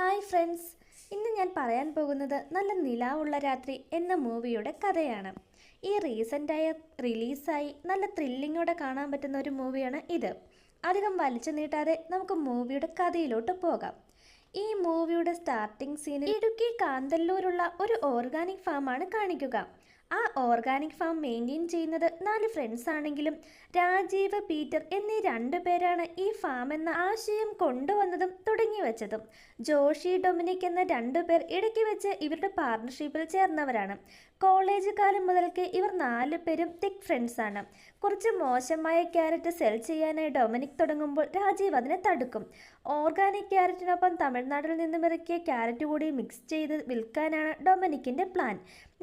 Hi friends. ഇന്ന് ഞാൻ പറയാൻ പോകുന്നത് നല്ല നിലാവുള്ള രാത്രി എന്ന മൂവിയുടെ കഥയാണ്. ഈ റീസെന്റായ റിലീസായി നല്ല ത്രില്ലിങ്ങോടെ കാണാൻ പറ്റുന്ന ഒരു മൂവിയാണ് ഇത്. അധികം വലിച്ചു നീട്ടാതെ നമുക്ക് മൂവിയുടെ കഥയിലോട്ട് പോകാം. ഈ മൂവിയുടെ സ്റ്റാർട്ടിംഗ് സീനിൽ ഇടുക്കി കാന്തല്ലൂരുള്ള ഒരു ഓർഗാനിക് ഫാമാണ് കാണിക്കുക. ആ ഓർഗാനിക് ഫാം മെയിന്റെയിൻ ചെയ്യുന്നത് നാല് ഫ്രണ്ട്സ് ആണെങ്കിലും രാജീവ് പീറ്റർ എന്നീ രണ്ടു പേരാണ് ഈ ഫാം എന്ന ആശയം കൊണ്ടുവന്നതും തുടങ്ങി വെച്ചതും. ജോഷി ഡൊമിനിക് എന്ന രണ്ടു പേർ ഇടയ്ക്ക് വെച്ച് ഇവരുടെ പാർട്ണർഷിപ്പിൽ ചേർന്നവരാണ്. കോളേജ് കാലം മുതൽക്ക് ഇവർ നാല് പേരും തിക് ഫ്രണ്ട്സാണ് കുറച്ച് മോശമായ ക്യാരറ്റ് സെൽ ചെയ്യാനായി ഡൊമിനിക് തുടങ്ങുമ്പോൾ രാജീവ് അതിനെ തടുക്കും. ഓർഗാനിക് ക്യാരറ്റിനൊപ്പം തമിഴ്നാട്ടിൽ നിന്നും ഇറക്കിയ ക്യാരറ്റ് കൂടി മിക്സ് ചെയ്ത് വിൽക്കാനാണ് ഡൊമിനിക്കിന്റെ പ്ലാൻ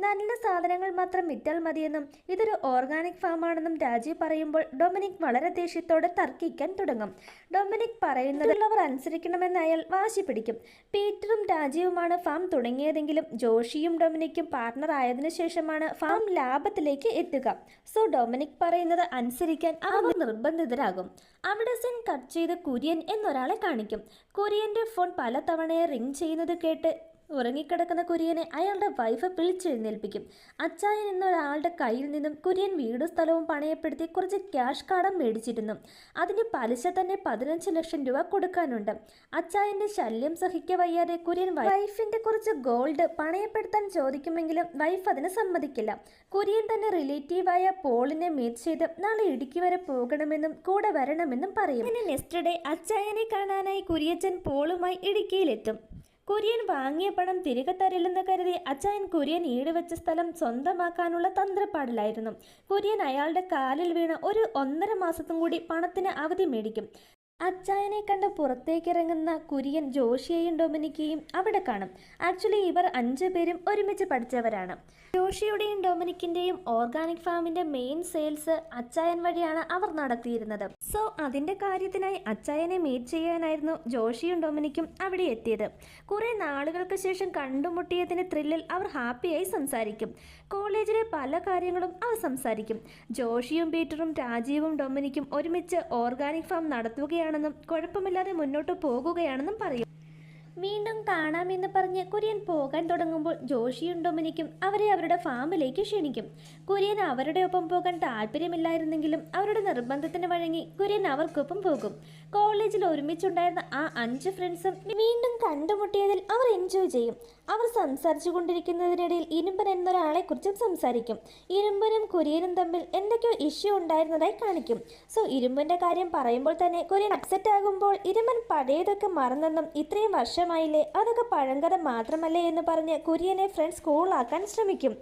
നല്ല സാധനങ്ങൾ മാത്രം വിറ്റാൽ മതിയെന്നും ഇതൊരു ഓർഗാനിക് ഫാമാണെന്നും രാജീവ് പറയുമ്പോൾ ഡൊമിനിക് വളരെ ദേഷ്യത്തോടെ തർക്കിക്കാൻ തുടങ്ങും. ഡൊമിനിക് പറയുന്നതുള്ളവർ അനുസരിക്കണമെന്ന് അയാൾ വാശി പിടിക്കും. പീറ്ററും രാജീവുമാണ് ഫാം തുടങ്ങിയതെങ്കിലും ജോഷിയും ഡൊമിനിക്കും പാർട്ണർ ആയതിനു ശേഷമാണ് ഫാം ലാഭത്തിലേക്ക് എത്തുക. സോ ഡൊമിനിക് പറയുന്നത് അനുസരിക്കാൻ അവർ നിർബന്ധിതരാകും. അവിടെ സെൻ കട്ട് ചെയ്ത് കുര്യൻ എന്നൊരാളെ കാണിക്കും. കുര്യന്റെ ഫോൺ പലതവണ റിംഗ് ചെയ്യുന്നത് കേട്ട് ഉറങ്ങിക്കിടക്കുന്ന കുര്യനെ അയാളുടെ വൈഫ് വിളിച്ചെഴുന്നേൽപ്പിക്കും. അച്ചായൻ എന്നൊരാളുടെ കയ്യിൽ നിന്നും കുര്യൻ വീടും സ്ഥലവും പണയപ്പെടുത്തി കുറച്ച് ക്യാഷ് കാർഡും മേടിച്ചിരുന്നു. അതിന് പലിശ തന്നെ പതിനഞ്ച് ലക്ഷം രൂപ കൊടുക്കാനുണ്ട്. അച്ചായന്റെ ശല്യം സഹിക്ക വയ്യാതെ കുര്യൻ വൈഫിന്റെ കുറച്ച് ഗോൾഡ് പണയപ്പെടുത്താൻ ചോദിക്കുമെങ്കിലും വൈഫ് അതിന് സമ്മതിക്കില്ല. കുര്യൻ തന്നെ റിലേറ്റീവായ പോളിനെ മീറ്റ് ചെയ്ത് നാളെ ഇടുക്കി വരെ പോകണമെന്നും കൂടെ വരണമെന്നും പറയും. നെക്സ്റ്റ് ഡേ അച്ചായനെ കാണാനായി കുര്യച്ചൻ പോളുമായി ഇടുക്കിയിലെത്തും. കുര്യൻ വാങ്ങിയ പണം തിരികെ തരില്ലെന്ന് കരുതി അച്ചായൻ കുര്യൻ ഈടുവെച്ച സ്ഥലം സ്വന്തമാക്കാനുള്ള തന്ത്രപ്പാടിലായിരുന്നു. കുര്യൻ അയാളുടെ കാലിൽ വീണ് ഒരു ഒന്നര മാസത്തും കൂടി പണത്തിന് അവധി മേടിക്കും. അച്ചായനെ കണ്ട് പുറത്തേക്കിറങ്ങുന്ന കുര്യൻ ജോഷിയെയും ഡൊമിനിക്കെയും അവിടെ കാണും. ആക്ച്വലി ഇവർ അഞ്ചു പേരും ഒരുമിച്ച് പഠിച്ചവരാണ്. ജോഷിയുടെയും ഡൊമിനിക്കിന്റെയും ഓർഗാനിക് ഫാമിന്റെ മെയിൻ സെയിൽസ് അച്ചായൻ വഴിയാണ് അവർ നടത്തിയിരുന്നത്. സോ അതിന്റെ കാര്യത്തിനായി അച്ചായനെ മീറ്റ് ചെയ്യാനായിരുന്നു ജോഷിയും ഡൊമിനിക്കും അവിടെ എത്തിയത്. കുറേ നാളുകൾക്ക് ശേഷം കണ്ടുമുട്ടിയതിന്റെ ത്രില്ലിൽ അവർ ഹാപ്പിയായി സംസാരിക്കും. കോളേജിലെ പല കാര്യങ്ങളും അവർ സംസാരിക്കും. ജോഷിയും പീറ്ററും രാജീവും ഡൊമിനിക്കും ഒരുമിച്ച് ഓർഗാനിക് ഫാം നടത്തുകയാണെന്നും കുഴപ്പമില്ലാതെ മുന്നോട്ട് പോകുകയാണെന്നും പറയും. വീണ്ടും കാണാമെന്ന് പറഞ്ഞ് കുര്യൻ പോകാൻ തുടങ്ങുമ്പോൾ ജോഷിയും ഡൊമിനിക്കും അവരെ അവരുടെ ഫാമിലേക്ക് ക്ഷണിക്കും. കുര്യൻ അവരുടെ ഒപ്പം പോകാൻ താല്പര്യമില്ലായിരുന്നെങ്കിലും അവരുടെ നിർബന്ധത്തിന് വഴങ്ങി കുര്യൻ അവർക്കൊപ്പം പോകും. കോളേജിൽ ഒരുമിച്ചുണ്ടായിരുന്ന ആ അഞ്ച് ഫ്രണ്ട്സും വീണ്ടും കണ്ടുമുട്ടിയതിൽ അവർ എൻജോയ് ചെയ്യും. അവർ സംസാരിച്ചു കൊണ്ടിരിക്കുന്നതിനിടയിൽ ഇരുമ്പൻ എന്നൊരാളെ കുറിച്ചും സംസാരിക്കും. ഇരുമ്പനും കുര്യനും തമ്മിൽ എന്തൊക്കെയോ ഇഷ്യൂ ഉണ്ടായിരുന്നതായി കാണിക്കും. സോ ഇരുമ്പന്റെ കാര്യം പറയുമ്പോൾ തന്നെ കുര്യൻ അപ്സെറ്റ് ആകുമ്പോൾ ഇരുമ്പൻ പഴയതൊക്കെ മറന്നെന്നും ഇത്രയും വർഷമായില്ലേ അതൊക്കെ പഴങ്കഥ മാത്രമല്ലേ എന്ന് പറഞ്ഞ് കുര്യനെ ഫ്രണ്ട്സ് കൂളാക്കാൻ ശ്രമിക്കും.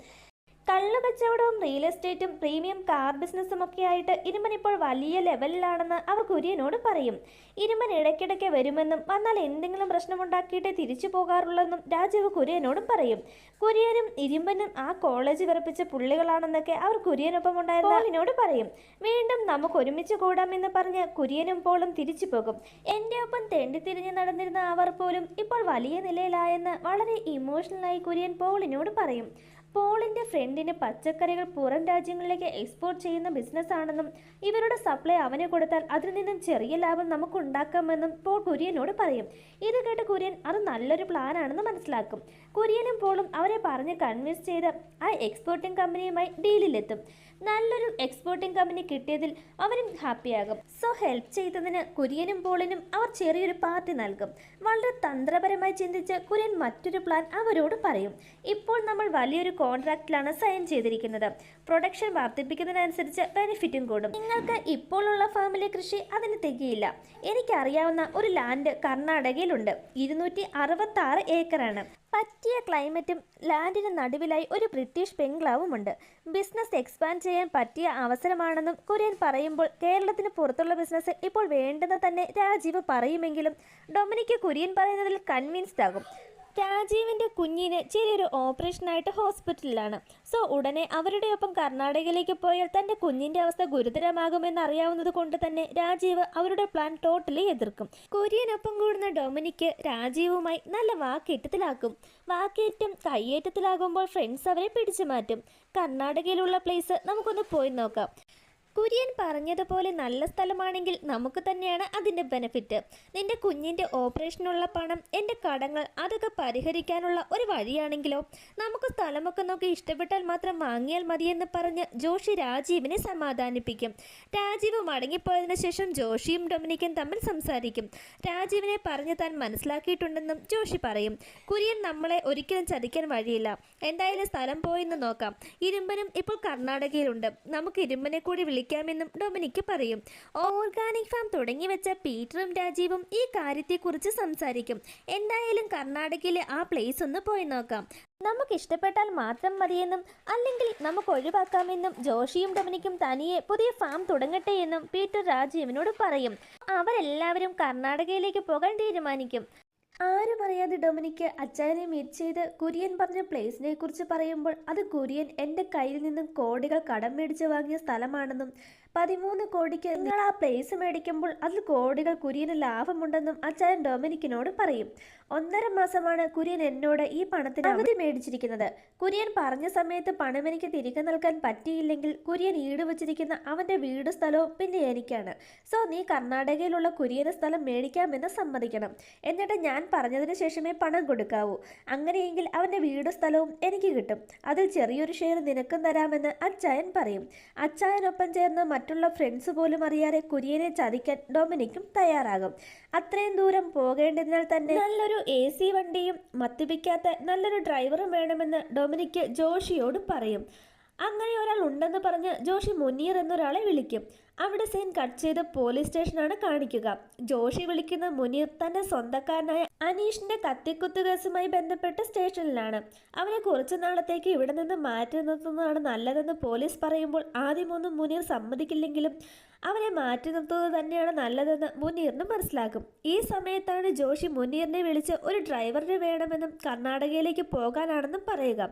കള്ളു കച്ചവടവും റിയൽ എസ്റ്റേറ്റും പ്രീമിയം കാർ ബിസിനസ്സും ഒക്കെ ആയിട്ട് ഇരുമൻ ഇപ്പോൾ വലിയ ലെവലിലാണെന്ന് അവർ കുര്യനോട് പറയും. ഇരുമ്പൻ ഇടയ്ക്കിടയ്ക്ക് വരുമെന്നും വന്നാൽ എന്തെങ്കിലും പ്രശ്നമുണ്ടാക്കിയിട്ടേ തിരിച്ചു പോകാറുള്ളെന്നും രാജീവ് കുര്യനോടും പറയും. കുര്യനും ഇരുമ്പനും ആ കോളേജ് വിറപ്പിച്ച പുള്ളികളാണെന്നൊക്കെ അവർ കുര്യനൊപ്പം ഉണ്ടായിരുന്ന പോളിനോട് പറയും. വീണ്ടും നമുക്ക് ഒരുമിച്ച് കൂടാമെന്ന് പറഞ്ഞ് കുര്യനും പോളും തിരിച്ചു പോകും. എന്റെ ഒപ്പം തെണ്ടിത്തിരിഞ്ഞ് നടന്നിരുന്ന അവർ പോലും ഇപ്പോൾ വലിയ നിലയിലായെന്ന് വളരെ ഇമോഷണലായി കുര്യൻ പോളിനോട് പറയും. പോളിന്റെ ഫ്രണ്ടിന് പച്ചക്കറികൾ പുറം രാജ്യങ്ങളിലേക്ക് എക്സ്പോർട്ട് ചെയ്യുന്ന ബിസിനസ് ആണെന്നും ഇവരുടെ സപ്ലൈ അവനെ കൊടുത്താൽ അതിൽ നിന്നും ചെറിയ ലാഭം നമുക്ക് ഉണ്ടാക്കാമെന്നും പോൾ കുര്യനോട് പറയും. ഇത് കേട്ട് കുര്യൻ അത് നല്ലൊരു പ്ലാനാണെന്ന് മനസ്സിലാക്കും. കുര്യനും പോളും അവരെ പറഞ്ഞ് കൺവിൻസ് ചെയ്ത് ആ എക്സ്പോർട്ടിംഗ് കമ്പനിയുമായി ഡീലിലെത്തും നല്ലൊരു എക്സ്പോർട്ടിംഗ് കമ്പനി കിട്ടിയതിൽ അവരും ഹാപ്പിയാകും സോ ഹെൽപ്പ് ചെയ്തതിന് കുര്യനും പോളിനും അവർ ചെറിയൊരു പാർട്ടി നൽകും. വളരെ തന്ത്രപരമായി ചിന്തിച്ച് കുര്യൻ മറ്റൊരു പ്ലാൻ അവരോട് പറയും. ഇപ്പോൾ നമ്മൾ വലിയൊരു കോൺട്രാക്റ്റിലാണ് സൈൻ ചെയ്തിരിക്കുന്നത്. പ്രൊഡക്ഷൻ വർദ്ധിപ്പിക്കുന്നതിനനുസരിച്ച് ബെനിഫിറ്റും കൂടും. നിങ്ങൾക്ക് ഇപ്പോഴുള്ള ഫാമിലി കൃഷി അതിന് തികയില്ല. എനിക്കറിയാവുന്ന ഒരു ലാൻഡ് കർണാടകയിലുണ്ട്. ഇരുന്നൂറ്റി അറുപത്തി ആറ് ഏക്കറാണ്. പറ്റിയ ക്ലൈമറ്റും ലാൻഡിന് നടുവിലായി ഒരു ബ്രിട്ടീഷ് ബംഗ്ലാവുമുണ്ട്. ബിസിനസ് എക്സ്പാൻഡ് ചെയ്യാൻ പറ്റിയ അവസരമാണെന്നും കുര്യൻ പറയുമ്പോൾ കേരളത്തിന് പുറത്തുള്ള ബിസിനസ് ഇപ്പോൾ വേണ്ടെന്ന് തന്നെ രാജീവ് പറയുമെങ്കിലും ഡൊമിനിക്ക് കുര്യൻ പറയുന്നതിൽ കൺവിൻസ്ഡ് ആകും. രാജീവിന്റെ കുഞ്ഞിന് ചെറിയൊരു ഓപ്പറേഷനായിട്ട് ഹോസ്പിറ്റലിലാണ്. സോ ഉടനെ അവരുടെ ഒപ്പം കർണാടകയിലേക്ക് പോയാൽ തന്റെ കുഞ്ഞിന്റെ അവസ്ഥ ഗുരുതരമാകുമെന്ന് അറിയാവുന്നത് കൊണ്ട് തന്നെ രാജീവ് അവരുടെ പ്ലാൻ ടോട്ടലി എതിർക്കും. കുര്യനൊപ്പം കൂടുന്ന ഡൊമിനിക്ക് രാജീവുമായി നല്ല വാക്കേറ്റത്തിലാക്കും. വാക്കേറ്റം കയ്യേറ്റത്തിലാകുമ്പോൾ ഫ്രണ്ട്സ് അവരെ പിടിച്ചു മാറ്റും. കർണാടകയിലുള്ള പ്ലേസ് നമുക്കൊന്ന് പോയി നോക്കാം. കുര്യൻ പറഞ്ഞതുപോലെ നല്ല സ്ഥലമാണെങ്കിൽ നമുക്ക് തന്നെയാണ് അതിന്റെ ബെനിഫിറ്റ് നിന്റെ കുഞ്ഞിന്റെ ഓപ്പറേഷനുള്ള പണം എന്റെ കടങ്ങൾ അതൊക്കെ പരിഹരിക്കാനുള്ള ഒരു വഴിയാണെങ്കിലോ? നമുക്ക് സ്ഥലമൊക്കെ നോക്കി ഇഷ്ടപ്പെട്ടാൽ മാത്രം വാങ്ങിയാൽ മതിയെന്ന് പറഞ്ഞ് ജോഷി രാജീവിനെ സമാധാനിപ്പിക്കും. രാജീവ് മടങ്ങിപ്പോയതിന് ശേഷം ജോഷിയും ഡൊമിനിക്കും തമ്മിൽ സംസാരിക്കും. രാജീവിനെ പറഞ്ഞ് താൻ മനസ്സിലാക്കിയിട്ടുണ്ടെന്നും ജോഷി പറയും. കുര്യൻ നമ്മളെ ഒരിക്കലും ചതിക്കാൻ വഴിയില്ല. എന്തായാലും സ്ഥലം പോയെന്ന് നോക്കാം. ഇരുമ്പനും ഇപ്പോൾ കർണാടകയിലുണ്ട്. നമുക്ക് ഇരുമ്പനെ കൂടി വിളിക്കാമെന്നും ഡൊമിനിക്ക് പറയും. ഓർഗാനിക് ഫാം തുടങ്ങി വെച്ച പീറ്ററും രാജീവും ഈ കാര്യത്തെക്കുറിച്ച് സംസാരിക്കും. എന്തായാലും കർണാടകയിലെ ആ പ്ലേസ് ഒന്ന് പോയി നോക്കാം. നമുക്ക് ഇഷ്ടപ്പെട്ടാൽ മാത്രം മതിയെന്നും അല്ലെങ്കിൽ നമുക്ക് ഒഴിവാക്കാമെന്നും ജോഷിയും ഡൊമിനിക്കും തനിയെ പുതിയ ഫാം തുടങ്ങട്ടെ എന്നും പീറ്റർ രാജീവിനോട് പറയും. അവരെല്ലാവരും കർണാടകയിലേക്ക് പോകാൻ തീരുമാനിക്കും. ആരും അറിയാതെ ഡൊമിനിക്ക് അച്ചായനെ മീറ്റ് ചെയ്ത് കുര്യൻ പറഞ്ഞ പ്ലേസിനെ കുറിച്ച് പറയുമ്പോൾ അത് കുര്യൻ എന്റെ കയ്യിൽ നിന്നും കോടികൾ കടം മേടിച്ച് വാങ്ങിയ സ്ഥലമാണെന്നും പതിമൂന്ന് കോടിക്ക് നിങ്ങൾ ആ പ്ലേസ് മേടിക്കുമ്പോൾ അതിൽ കോടികൾ കുര്യന് ലാഭമുണ്ടെന്നും അച്ചായൻ ഡൊമിനിക്കിനോട് പറയും. ഒന്നര മാസമാണ് കുര്യൻ എന്നോട് ഈ പണത്തിന് അവധി മേടിച്ചിരിക്കുന്നത്. കുര്യൻ പറഞ്ഞ സമയത്ത് പണം എനിക്ക് തിരികെ നൽകാൻ പറ്റിയില്ലെങ്കിൽ കുര്യൻ ഈട് വച്ചിരിക്കുന്ന അവന്റെ വീട് സ്ഥലവും പിന്നെ എനിക്കാണ്. സോ നീ കർണാടകയിലുള്ള കുര്യന് സ്ഥലം മേടിക്കാമെന്ന് സമ്മതിക്കണം. എന്നിട്ട് ഞാൻ പറഞ്ഞതിന് ശേഷമേ പണം കൊടുക്കാവൂ. അങ്ങനെയെങ്കിൽ അവന്റെ വീട് സ്ഥലവും എനിക്ക് കിട്ടും. അതിൽ ചെറിയൊരു ഷെയർ നിനക്കും തരാമെന്ന് അച്ചായൻ പറയും. അച്ചായനൊപ്പം ചേർന്ന് മറ്റുള്ള ഫ്രണ്ട്സ് പോലും അറിയാതെ കുര്യനെ ചതിക്കാൻ ഡൊമിനിക്കും തയ്യാറാകും. അത്രയും ദൂരം പോകേണ്ടതിനാൽ തന്നെ നല്ലൊരു എ സി വണ്ടിയും മദ്യപിക്കാത്ത നല്ലൊരു ഡ്രൈവറും വേണമെന്ന് ഡൊമിനിക്ക് ജോഷിയോട് പറയും. അങ്ങനെ ഒരാൾ ഉണ്ടെന്ന് പറഞ്ഞ് ജോഷി മുനീർ എന്നൊരാളെ വിളിക്കും. അവിടെ സീൻ കട്ട് ചെയ്ത് പോലീസ് സ്റ്റേഷനാണ് കാണിക്കുക. ജോഷി വിളിക്കുന്ന മുനീർ തന്റെ സ്വന്തക്കാരനായ അനീഷിന്റെ കത്തിക്കുത്ത് കേസുമായി ബന്ധപ്പെട്ട് സ്റ്റേഷനിലാണ്. അവനെ കുറച്ചു നാളത്തേക്ക് ഇവിടെ നിന്ന് മാറ്റി നിർത്തുന്നതാണ് നല്ലതെന്ന് പോലീസ് പറയുമ്പോൾ ആദ്യമൊന്നും മുനീർ സമ്മതിക്കില്ലെങ്കിലും അവനെ മാറ്റി നിർത്തുന്നത് തന്നെയാണ് നല്ലതെന്ന് മുനീറിന് മനസ്സിലാക്കും ഈ സമയത്താണ് ജോഷി മുനീറിനെ വിളിച്ച് ഒരു ഡ്രൈവറിനെ വേണമെന്നും കർണാടകയിലേക്ക് പോകാനാണെന്നും പറയുക.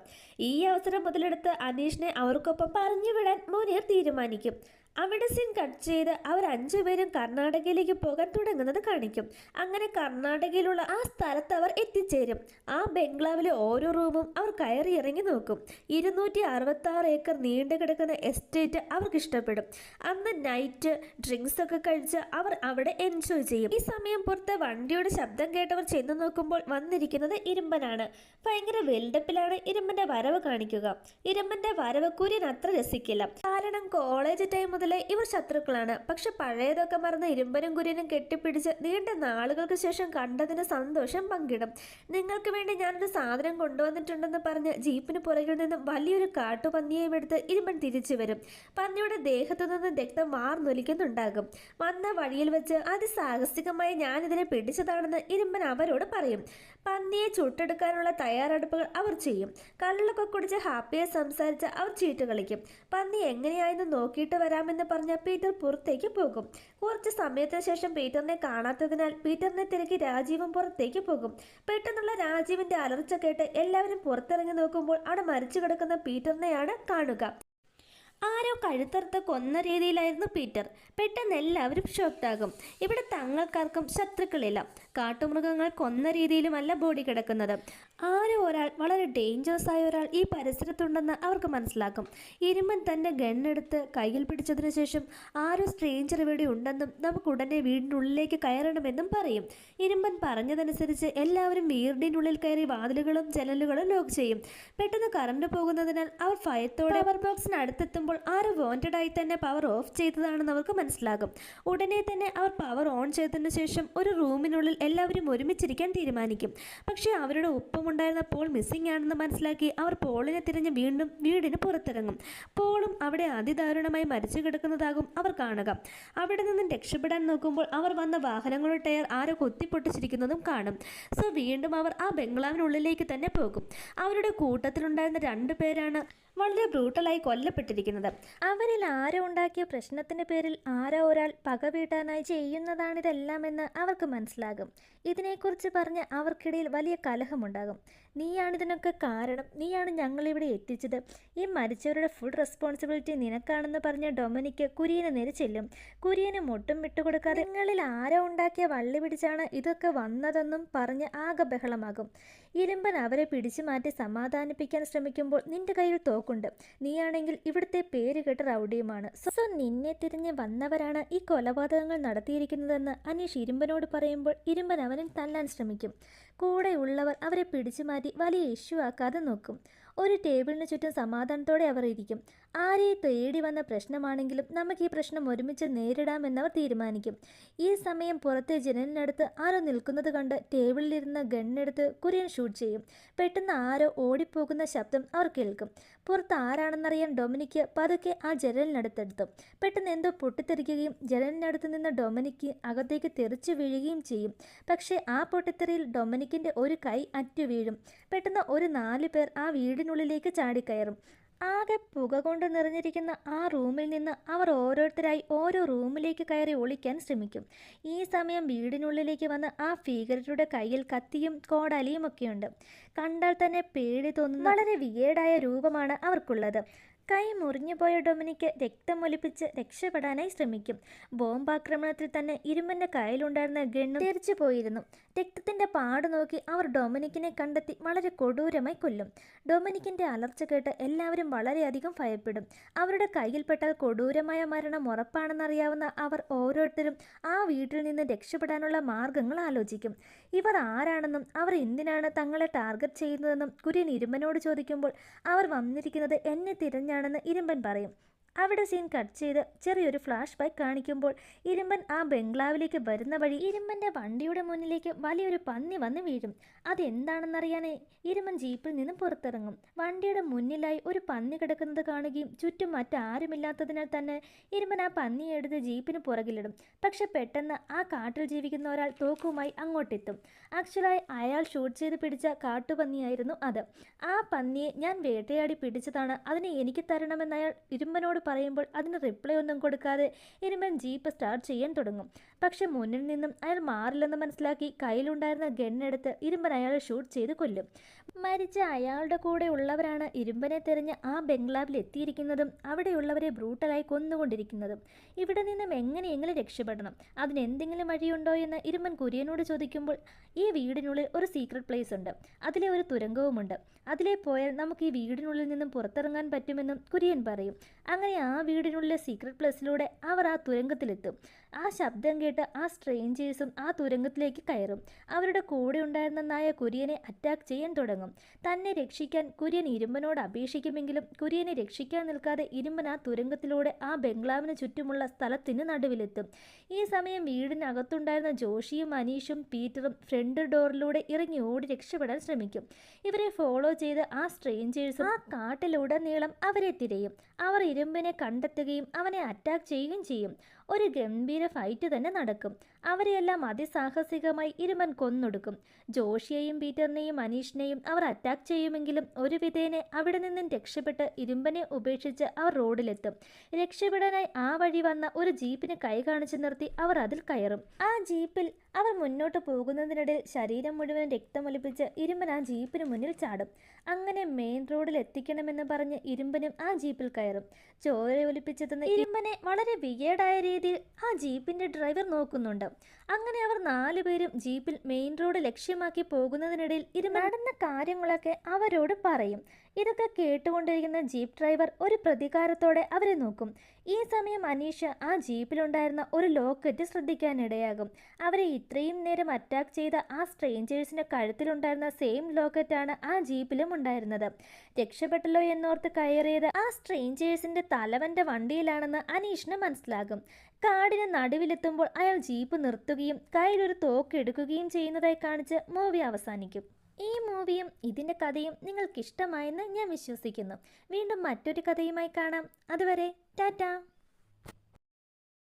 ഈ അവസരം മുതലെടുത്ത് അനീഷിനെ അവർക്കൊപ്പം പറഞ്ഞുവിടാൻ മുനീർ തീരുമാനിക്കും. അവിടെ സീൻ കട്ട് ചെയ്ത് അവർ അഞ്ചുപേരും കർണാടകയിലേക്ക് പോകാൻ തുടങ്ങുന്നത് കാണിക്കും. അങ്ങനെ കർണാടകയിലുള്ള ആ സ്ഥലത്ത് അവർ എത്തിച്ചേരും. ആ ബംഗ്ലാവിലെ ഓരോ റൂമും അവർ കയറി ഇറങ്ങി നോക്കും. ഇരുന്നൂറ്റി അറുപത്തി ആറ് ഏക്കർ നീണ്ടു കിടക്കുന്ന എസ്റ്റേറ്റ് അവർക്ക് ഇഷ്ടപ്പെടും. അന്ന് നൈറ്റ് ഡ്രിങ്ക്സ് ഒക്കെ കഴിച്ച് അവർ അവിടെ എൻജോയ് ചെയ്യും. ഈ സമയം പുറത്ത് വണ്ടിയുടെ ശബ്ദം കേട്ടവർ ചെന്ന് നോക്കുമ്പോൾ വന്നിരിക്കുന്നത് ഇരുമ്പനാണ്. ഭയങ്കര വെൽഡപ്പിലാണ് ഇരുമ്പന്റെ വരവ് കാണിക്കുക. ഇരുമ്പന്റെ വരവ് കുര്യൻ അത്ര രസിക്കില്ല. കാരണം കോളേജ് ടൈം മുതലേ ഇവർ ശത്രുക്കളാണ്. പക്ഷെ പഴയതൊക്കെ മറന്ന് ഇരുമ്പനും കുര്യനും കെട്ടിപ്പിടിച്ച് നീണ്ട നാളുകൾക്ക് ശേഷം കണ്ടതിന് സന്തോഷം പങ്കിടും. നിങ്ങൾക്ക് വേണ്ടി ഞാനൊരു സാധനം കൊണ്ടുവന്നിട്ടുണ്ടെന്ന് പറഞ്ഞ് ജീപ്പിന് പുറകിൽ നിന്നും വലിയൊരു കാട്ടുപന്നിയെയും എടുത്ത് ഇരുമ്പൻ തിരിച്ചു വരും. പന്നിയുടെ ദേഹത്തു നിന്ന് രക്തം വാർന്നൊലിക്കുന്നുണ്ടാകും. വന്ന വഴിയിൽ വെച്ച് അതിസാഹസികമായി ഞാനിതിനെ പിടിച്ചതാണെന്ന് ഇരുമ്പൻ അവരോട് പറയും. പന്നിയെ ചുട്ടെടുക്കാനുള്ള തയ്യാറെടുപ്പുകൾ അവർ ചെയ്യും. കള്ളൊക്കെ കുടിച്ച് ഹാപ്പിയെ സംസാരിച്ച് അവർ ചീട്ട് കളിക്കും. പന്നി എങ്ങനെയായെന്ന് നോക്കിയിട്ട് വരാമെന്ന് പറഞ്ഞ പീറ്റർ പുറത്തേക്ക് പോകും. കുറച്ച് സമയത്തിന് ശേഷം പീറ്ററിനെ കാണാത്തതിനാൽ പീറ്ററിനെ തിരക്കി രാജീവും പുറത്തേക്ക് പോകും. പെട്ടെന്നുള്ള രാജീവിന്റെ അലർച്ച കേട്ട് എല്ലാവരും പുറത്തിറങ്ങി നോക്കുമ്പോൾ അവിടെ മരിച്ചു കിടക്കുന്ന പീറ്ററിനെയാണ് കാണുക. ആരോ കഴുത്തറുത്ത് കൊന്ന രീതിയിലായിരുന്നു പീറ്റർ. പെട്ടെന്ന് എല്ലാവരും ഷോക്ക്ഡാകും ഇവിടെ തങ്ങൾക്കാർക്കും ശത്രുക്കളില്ല. കാട്ടുമൃഗങ്ങൾ കൊന്ന രീതിയിലുമല്ല ബോഡി കിടക്കുന്നത്. ആരോ ഒരാൾ വളരെ ഡേഞ്ചറസ് ആയ ഒരാൾ ഈ പരിസരത്തുണ്ടെന്ന് അവർക്ക് മനസ്സിലാക്കും. ഇരുമ്പൻ തന്റെ ഗണ്ണെടുത്ത് കയ്യിൽ പിടിച്ചതിനു ശേഷം ആരോ സ്ട്രേഞ്ചർ ഇവിടെ ഉണ്ടെന്നും നമുക്ക് ഉടനെ വീടിനുള്ളിലേക്ക് കയറണമെന്നും പറയും. ഇരുമ്പൻ പറഞ്ഞതനുസരിച്ച് എല്ലാവരും വീടിനുള്ളിൽ കയറി വാതിലുകളും ജനലുകളും ലോക്ക് ചെയ്യും. പെട്ടെന്ന് കറണ്ട് പോകുന്നതിനാൽ അവർ ഭയത്തോടെ അവർ ബോക്സിന് അടുത്തെത്തുമ്പോൾ ആരോ വോണ്ടഡ് ആയി തന്നെ പവർ ഓഫ് ചെയ്തതാണെന്ന് അവർക്ക് മനസ്സിലാകും. ഉടനെ തന്നെ അവർ പവർ ഓൺ ചെയ്തതിനു ശേഷം ഒരു റൂമിനുള്ളിൽ എല്ലാവരും ഒരുമിച്ചിരിക്കാൻ തീരുമാനിക്കും. പക്ഷേ അവരുടെ ഒപ്പമുണ്ടായിരുന്ന പോൾ മിസ്സിംഗ് ആണെന്ന് മനസ്സിലാക്കി അവർ പോളിനെ തിരഞ്ഞ് വീണ്ടും വീടിന് പുറത്തിറങ്ങും. പോളും അവിടെ അതിദാരുണമായി മരിച്ചു കിടക്കുന്നതാകും അവർ കാണുക. അവിടെ നിന്നും രക്ഷപ്പെടാൻ നോക്കുമ്പോൾ അവർ വന്ന വാഹനങ്ങളുടെ ടയർ ആരോ കൊത്തിപ്പൊട്ടിച്ചിരിക്കുന്നതും കാണും. സോ വീണ്ടും അവർ ആ ബംഗ്ലാവിനുള്ളിലേക്ക് തന്നെ പോകും. അവരുടെ കൂട്ടത്തിലുണ്ടായിരുന്ന രണ്ടു പേരാണ് വളരെ ബ്രൂട്ടലായി കൊല്ലപ്പെട്ടിരിക്കുന്നത്. അവരിൽ ആരോ ഉണ്ടാക്കിയ പ്രശ്നത്തിന്റെ പേരിൽ ആരോ ഒരാൾ പക വീട്ടാനായി ചെയ്യുന്നതാണിതെല്ലാമെന്ന് അവർക്ക് മനസ്സിലാകും. ഇതിനെക്കുറിച്ച് പറഞ്ഞ് അവർക്കിടയിൽ വലിയ കലഹമുണ്ടാകും. നീയാണിതിനൊക്കെ കാരണം. നീയാണ് ഞങ്ങളിവിടെ എത്തിച്ചത്. ഈ മരിച്ചവരുടെ ഫുൾ റെസ്പോൺസിബിലിറ്റി നിനക്കാണെന്ന് പറഞ്ഞ ഡൊമിനിക്ക് കുര്യനെ നേരെ ചെല്ലും. കുര്യനെ മുട്ടും വിട്ടുകൊടുക്കാതെ നിങ്ങളിൽ ആരോ ഉണ്ടാക്കിയ വള്ളി പിടിച്ചാണ് ഇതൊക്കെ വന്നതെന്നും പറഞ്ഞ് ആകെ ബഹളമാകും. ഇരുമ്പൻ അവരെ പിടിച്ചു മാറ്റി സമാധാനിപ്പിക്കാൻ ശ്രമിക്കുമ്പോൾ നിന്റെ കയ്യിൽ തോക്കുണ്ട്. നീയാണെങ്കിൽ ഇവിടുത്തെ പേര് കേട്ട റൗഡിയുമാണ്. സോ നിന്നെ തിരിഞ്ഞ് വന്നവരാണ് ഈ കൊലപാതകങ്ങൾ നടത്തിയിരിക്കുന്നതെന്ന് അനീഷ് ഇരുമ്പനോട് പറയുമ്പോൾ ഇരുമ്പൻ അവനും തല്ലാൻ ശ്രമിക്കും. കൂടെയുള്ളവർ അവരെ പിടിച്ചു മാറ്റി വലിയ ഇഷ്യൂ ആക്കാതെ നോക്കും. ഒരു ടേബിളിന് ചുറ്റും സമാധാനത്തോടെ അവർ ഇരിക്കും. ആരെ തേടി വന്ന പ്രശ്നമാണെങ്കിലും നമുക്ക് ഈ പ്രശ്നം ഒരുമിച്ച് നേരിടാമെന്നവർ തീരുമാനിക്കും. ഈ സമയം പുറത്തെ ജനലിനടുത്ത് ആരോ നിൽക്കുന്നത് കണ്ട് ടേബിളിലിരുന്ന ഗണ്ണെടുത്ത് കുര്യൻ ഷൂട്ട് ചെയ്യും. പെട്ടെന്ന് ആരോ ഓടിപ്പോകുന്ന ശബ്ദം അവർ കേൾക്കും. പുറത്ത് ആരാണെന്നറിയാൻ ഡൊമിനിക്ക് പതുക്കെ ആ ജനലിനടുത്തെടുത്തു പെട്ടെന്ന് എന്തോ പൊട്ടിത്തെറിക്കുകയും ജനലിനടുത്ത് നിന്ന് ഡൊമിനിക്ക് അകത്തേക്ക് തെറിച്ചു വീഴുകയും ചെയ്യും. പക്ഷേ ആ പൊട്ടിത്തെറിയിൽ ഡൊമിനിക്കിന്റെ ഒരു കൈ അറ്റു വീഴും. പെട്ടെന്ന് ഒരു നാല് പേർ ആ വീടിനുള്ളിലേക്ക് ചാടിക്കയറും. ആകെ പുക കൊണ്ട് നിറഞ്ഞിരിക്കുന്ന ആ റൂമിൽ നിന്ന് അവർ ഓരോരുത്തരായി ഓരോ റൂമിലേക്ക് കയറി ഒളിക്കാൻ ശ്രമിക്കും. ഈ സമയം വീടിനുള്ളിലേക്ക് വന്ന് ആ ഭീകരരുടെ കയ്യിൽ കത്തിയും കോടാലിയും ഒക്കെയുണ്ട്. കണ്ടാൽ തന്നെ പേടി തോന്നുന്ന വളരെ വിയേഡായ രൂപമാണ് അവർക്കുള്ളത്. കൈ മുറിഞ്ഞുപോയ ഡൊമിനിക്ക് രക്തമൊലിപ്പിച്ച് രക്ഷപ്പെടാനായി ശ്രമിക്കും. ബോംബാക്രമണത്തിൽ തന്നെ ഇരുമ്പന്റെ കയ്യിലുണ്ടായിരുന്ന ഗണ്ണും തിരിച്ചു പോയിരുന്നു. രക്തത്തിന്റെ പാട് നോക്കി അവർ ഡൊമിനിക്കിനെ കണ്ടെത്തി വളരെ കൊടൂരമായി കൊല്ലും. ഡൊമിനിക്കിന്റെ അലർച്ച കേട്ട് എല്ലാവരും വളരെയധികം ഭയപ്പെടും. അവരുടെ കയ്യിൽപ്പെട്ടാൽ കൊടൂരമായ മരണം ഉറപ്പാണെന്നറിയാവുന്ന അവർ ഓരോരുത്തരും ആ വീട്ടിൽ നിന്ന് രക്ഷപ്പെടാനുള്ള മാർഗങ്ങൾ ആലോചിക്കും. ഇവർ ആരാണെന്നും അവർ എന്തിനാണ് തങ്ങളെ ടാർഗറ്റ് ചെയ്യുന്നതെന്നും കുര്യൻ ഇരുമ്പനോട് ചോദിക്കുമ്പോൾ അവർ വന്നിരിക്കുന്നത് എന്നെ തിരഞ്ഞാണെന്ന് ഇരുമ്പൻ പറയും. അവിടെ സീൻ കട്ട് ചെയ്ത് ചെറിയൊരു ഫ്ലാഷ് ബാക്ക് കാണിക്കുമ്പോൾ ഇരുമ്പൻ ആ ബംഗ്ലാവിലേക്ക് വരുന്ന വഴി ഇരുമ്പന്റെ വണ്ടിയുടെ മുന്നിലേക്ക് വലിയൊരു പന്നി വന്ന് വീഴും. അതെന്താണെന്നറിയാനേ? ഇരുമ്പൻ ജീപ്പിൽ നിന്നും പുറത്തിറങ്ങും. വണ്ടിയുടെ മുന്നിലായി ഒരു പന്നി കിടക്കുന്നത് കാണുകയും ചുറ്റും മറ്റാരുമില്ലാത്തതിനാൽ തന്നെ ഇരുമ്പൻ ആ പന്നിയെ എടുത്ത് ജീപ്പിന് പുറകിലിടും. പക്ഷെ പെട്ടെന്ന് ആ കാട്ടിൽ ജീവിക്കുന്ന ഒരാൾ തോക്കുമായി അങ്ങോട്ടെത്തും. ആക്ച്വലായി അയാൾ ഷൂട്ട് ചെയ്ത് പിടിച്ച കാട്ടുപന്നിയായിരുന്നു അത്. ആ പന്നിയെ ഞാൻ വേട്ടയാടി പിടിച്ചതാണ്. അതിനെ എനിക്ക് തരണമെന്ന് അയാൾ ഇരുമ്പനോട് പറയുമ്പോൾ അതിന് റിപ്ലൈ ഒന്നും കൊടുക്കാതെ ഇനിമൻ ജീപ്പ് സ്റ്റാർട്ട് ചെയ്യാൻ തുടങ്ങും. പക്ഷെ മുന്നിൽ നിന്നും അയാൾ മാറില്ലെന്ന് മനസ്സിലാക്കി കയ്യിലുണ്ടായിരുന്ന ഗണ്ണെടുത്ത് ഇരുമ്പൻ അയാളെ ഷൂട്ട് ചെയ്ത് കൊല്ലും. മരിച്ച അയാളുടെ കൂടെ ഉള്ളവരാണ് ഇരുമ്പനെ തെരഞ്ഞ് ആ ബംഗ്ലാവിൽ എത്തിയിരിക്കുന്നതും അവിടെയുള്ളവരെ ബ്രൂട്ടലായി കൊന്നുകൊണ്ടിരിക്കുന്നതും. ഇവിടെ നിന്നും എങ്ങനെയെങ്കിലും രക്ഷപ്പെടണം. അതിന് എന്തെങ്കിലും വഴിയുണ്ടോ എന്ന് ഇരുമ്പൻ കുര്യനോട് ചോദിക്കുമ്പോൾ ഈ വീടിനുള്ളിൽ ഒരു സീക്രട്ട് പ്ലേസ് ഉണ്ട്. അതിലെ ഒരു തുരങ്കവുമുണ്ട്. അതിലെ പോയാൽ നമുക്ക് ഈ വീടിനുള്ളിൽ നിന്നും പുറത്തിറങ്ങാൻ പറ്റുമെന്നും കുര്യൻ പറയും. അങ്ങനെ ആ വീടിനുള്ളിലെ സീക്രട്ട് പ്ലസ്സിലൂടെ അവർ ആ തുരങ്കത്തിലെത്തും? ആ ശബ്ദം കേട്ട് ആ സ്ട്രേഞ്ചേഴ്സും ആ തുരങ്കത്തിലേക്ക് കയറും. അവരുടെ കൂടെ ഉണ്ടായിരുന്ന നായ കുര്യനെ അറ്റാക്ക് ചെയ്യാൻ തുടങ്ങും. തന്നെ രക്ഷിക്കാൻ കുര്യൻ ഇരുമ്പനോട് അപേക്ഷിക്കുമെങ്കിലും കുര്യനെ രക്ഷിക്കാൻ നിൽക്കാതെ ഇരുമ്പൻ ആ തുരങ്കത്തിലൂടെ ആ ബംഗ്ലാവിന് ചുറ്റുമുള്ള സ്ഥലത്തിന് നടുവിലെത്തും. ഈ സമയം വീടിനകത്തുണ്ടായിരുന്ന ജോഷിയും അനീഷും പീറ്ററും ഫ്രണ്ട് ഡോറിലൂടെ ഇറങ്ങി ഓടി രക്ഷപ്പെടാൻ ശ്രമിക്കും. ഇവരെ ഫോളോ ചെയ്ത് ആ സ്ട്രേഞ്ചേഴ്സും ആ കാട്ടിലുടനീളം അവരെ തിരയും. അവർ ഇരുമ്പിനെ കണ്ടെത്തുകയും അവനെ അറ്റാക്ക് ചെയ്യുകയും ചെയ്യും. ഒരു ഗംഭീര ഫൈറ്റ് തന്നെ നടക്കും. അവരെയെല്ലാം അതിസാഹസികമായി ഇരുമൻ കൊന്നൊടുക്കും. ജോഷിയെയും പീറ്ററിനെയും അനീഷിനെയും അവർ അറ്റാക്ക് ചെയ്യുമെങ്കിലും ഒരു വിധേനെ അവിടെ നിന്നും രക്ഷപ്പെട്ട് ഇരുമ്പനെ ഉപേക്ഷിച്ച് അവർ റോഡിലെത്തും. രക്ഷപ്പെടാനായി ആ വഴി വന്ന ഒരു ജീപ്പിനെ കൈ കാണിച്ചു നിർത്തി അവർ അതിൽ കയറും. ആ ജീപ്പിൽ അവർ മുന്നോട്ട് പോകുന്നതിനിടയിൽ ശരീരം മുഴുവൻ രക്തമൊലിപ്പിച്ച് ഇരുമ്പൻ ആ ജീപ്പിന് മുന്നിൽ ചാടും. അങ്ങനെ മെയിൻ റോഡിൽ എത്തിക്കണമെന്ന് പറഞ്ഞ് ഇരുമ്പനും ആ ജീപ്പിൽ കയറും. ചോര ഒലിപ്പിച്ചെത്തുന്ന ഇരുമ്പനെ വളരെ വിയേഡായ രീതിയിൽ ആ ജീപ്പിന്റെ ഡ്രൈവർ നോക്കുന്നുണ്ട്. അങ്ങനെ അവർ നാലുപേരും ജീപ്പിൽ മെയിൻ റോഡ് ലക്ഷ്യമാക്കി പോകുന്നതിനിടയിൽ ഇരുമ്പ നടന്ന കാര്യങ്ങളൊക്കെ അവരോട് പറയും. ഇതൊക്കെ കേട്ടുകൊണ്ടിരിക്കുന്ന ജീപ്പ് ഡ്രൈവർ ഒരു പ്രതികാരത്തോടെ അവരെ നോക്കും. ഈ സമയം അനീഷ് ആ ജീപ്പിലുണ്ടായിരുന്ന ഒരു ലോക്കറ്റ് ശ്രദ്ധിക്കാനിടയാകും. അവരെ ഇത്രയും നേരം അറ്റാക്ക് ചെയ്ത ആ സ്ട്രേഞ്ചേഴ്സിന്റെ കഴുത്തിലുണ്ടായിരുന്ന സെയിം ലോക്കറ്റാണ് ആ ജീപ്പിലും ഉണ്ടായിരുന്നത്. രക്ഷപ്പെട്ടല്ലോ എന്നോർത്ത് കയറിയത് ആ സ്ട്രേഞ്ചേഴ്സിന്റെ തലവന്റെ വണ്ടിയിലാണെന്ന് അനീഷിന് മനസ്സിലാകും. കാടിന് നടുവിലെത്തുമ്പോൾ അയാൾ ജീപ്പ് നിർത്തുകയും കയ്യിലൊരു തോക്ക് എടുക്കുകയും ചെയ്യുന്നതായി കാണിച്ച് മൂവി അവസാനിക്കും. ഈ മൂവിയും ഇതിന്റെ കഥയും നിങ്ങൾക്ക് ഇഷ്ടമായെന്ന് ഞാൻ വിശ്വസിക്കുന്നു. വീണ്ടും മറ്റൊരു കഥയുമായി കാണാം. അതുവരെ ടാറ്റ.